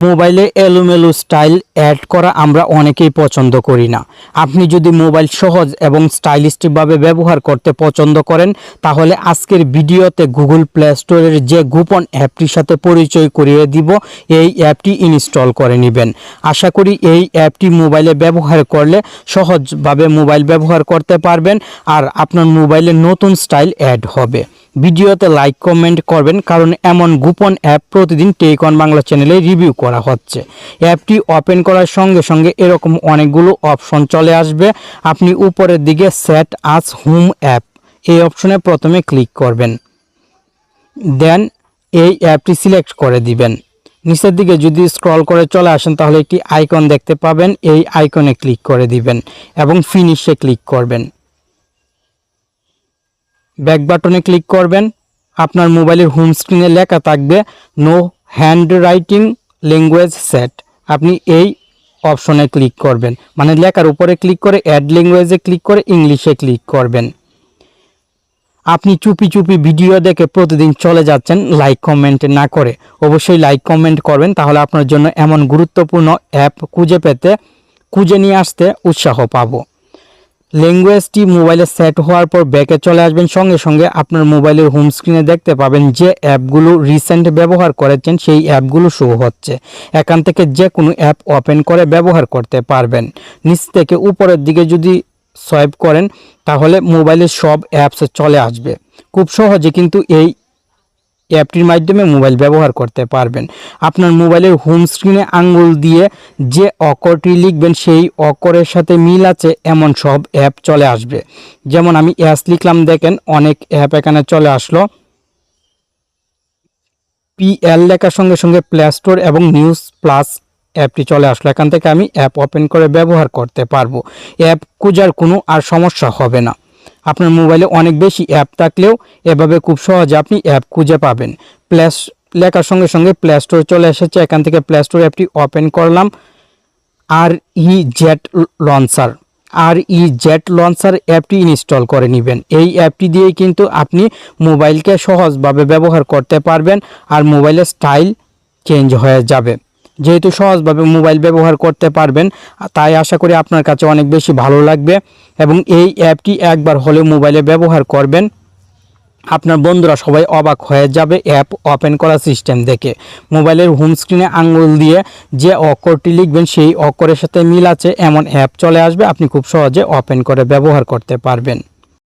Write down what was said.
মোবাইলে এলোমেলো style add করা আমরা অনেকেই পছন্দ করি না। আপনি যদি মোবাইল সহজ এবং স্টাইলিস্টভাবে ব্যবহার করতে পছন্দ করেন, তাহলে আজকের ভিডিওতে গুগল প্লে স্টোরের যে গোপন অ্যাপটির সাথে পরিচয় করিয়ে দিব, এই অ্যাপটি ইনস্টল করে নেবেন। আশা করি এই অ্যাপটি মোবাইলে ব্যবহার করলে সহজভাবে মোবাইল ব্যবহার করতে পারবেন, আর আপনার মোবাইলে নতুন স্টাইল অ্যাড হবে। ভিডিওতে লাইক কমেন্ট করবেন, কারণ এমন গোপন অ্যাপ প্রতিদিন টেকন বাংলা চ্যানেলে রিভিউ করা হচ্ছে। অ্যাপটি ওপেন করার সঙ্গে সঙ্গে এরকম অনেকগুলো অপশন চলে আসবে। আপনি উপরের দিকে সেট আস হোম অ্যাপ এই অপশনে প্রথমে ক্লিক করবেন। দেন এই অ্যাপটি সিলেক্ট করে দিবেন। নিচের দিকে যদি স্ক্রল করে চলে আসেন, তাহলে একটি আইকন দেখতে পাবেন। এই আইকনে ক্লিক করে দিবেন এবং ফিনিশে ক্লিক করবেন। ব্যাক বাটনে ক্লিক করবেন। আপনার মোবাইলের হোম স্ক্রিনে লেখা থাকবে no hand writing language set আপনি এই অপশনে ক্লিক করবেন। মানে লেখার উপরে ক্লিক করে অ্যাড ল্যাঙ্গুয়েজে ক্লিক করে ইংলিশে ক্লিক করবেন। আপনি চুপি চুপি ভিডিও দেখে প্রতিদিন চলে যাচ্ছেন লাইক কমেন্ট না করে। অবশ্যই লাইক কমেন্ট করবেন, তাহলে আপনার জন্য এমন গুরুত্বপূর্ণ অ্যাপ খুঁজে পেতে, খুঁজে নিয়ে আসতে উৎসাহ পাবো। ল্যাঙ্গুয়েজটি মোবাইলে সেট হওয়ার পর ব্যাকে চলে আসবেন। সঙ্গে সঙ্গে আপনার মোবাইলের হোম স্ক্রিনে দেখতে পাবেন যে অ্যাপগুলো রিসেন্ট ব্যবহার করেছেন, সেই অ্যাপগুলো শো হচ্ছে। এখান থেকে যে কোনো অ্যাপ ওপেন করে ব্যবহার করতে পারবেন। নিচ থেকে উপরের দিকে যদি সোয়াইপ করেন, তাহলে মোবাইলের সব অ্যাপস চলে আসবে। খুব সহজে কিন্তু এই অ্যাপটির মাধ্যমে মোবাইল ব্যবহার করতে পারবেন। আপনার মোবাইলের হোম স্ক্রিনে আঙ্গুল দিয়ে যে অকরটি লিখবেন, সেই অকরের সাথে মিল আছে, এমন সব অ্যাপ চলে আসবে। যেমন আমি অ্যাস লিখলাম, দেখেন অনেক অ্যাপ এখানে চলে আসলো। পিএল লেখার সঙ্গে সঙ্গে প্লে স্টোর এবং নিউজ প্লাস অ্যাপটি চলে আসলো। এখান থেকে আমি অ্যাপ ওপেন করে ব্যবহার করতে পারব। অ্যাপ খোঁজার কোনো আর সমস্যা হবে না। আপনার মোবাইলে অনেক বেশি অ্যাপ থাকলেও এভাবে খুব সহজে আপনি অ্যাপ খুঁজে পাবেন। প্লে লেখার সঙ্গে সঙ্গে প্লে স্টোর চলে এসেছে। এখান থেকে প্লে স্টোর অ্যাপটি ওপেন করলাম। R E Jet Launcher R E Jet Launcher অ্যাপটি ইনস্টল করে নেবেন। এই অ্যাপটি দিয়েই কিন্তু আপনি মোবাইলকে সহজভাবে ব্যবহার করতে পারবেন আর মোবাইলের স্টাইল চেঞ্জ হয়ে যাবে। যেহেতু সহজভাবে মোবাইল ব্যবহার করতে পারবেন তাই আশা করি আপনার কাছে অনেক বেশি ভালো লাগবে এবং এই অ্যাপটি একবার হলে মোবাইলে ব্যবহার করবেন। আপনার বন্ধুরা সবাই অবাক হয়ে যাবে অ্যাপ ওপেন করা সিস্টেম দেখে। মোবাইলের হোম স্ক্রিনে আঙ্গুল দিয়ে যে অক্ষরটি লিখবেন, সেই অক্ষরের সাথে মিল আছে, এমন অ্যাপ চলে আসবে, আপনি খুব সহজে ওপেন করে ব্যবহার করতে পারবেন।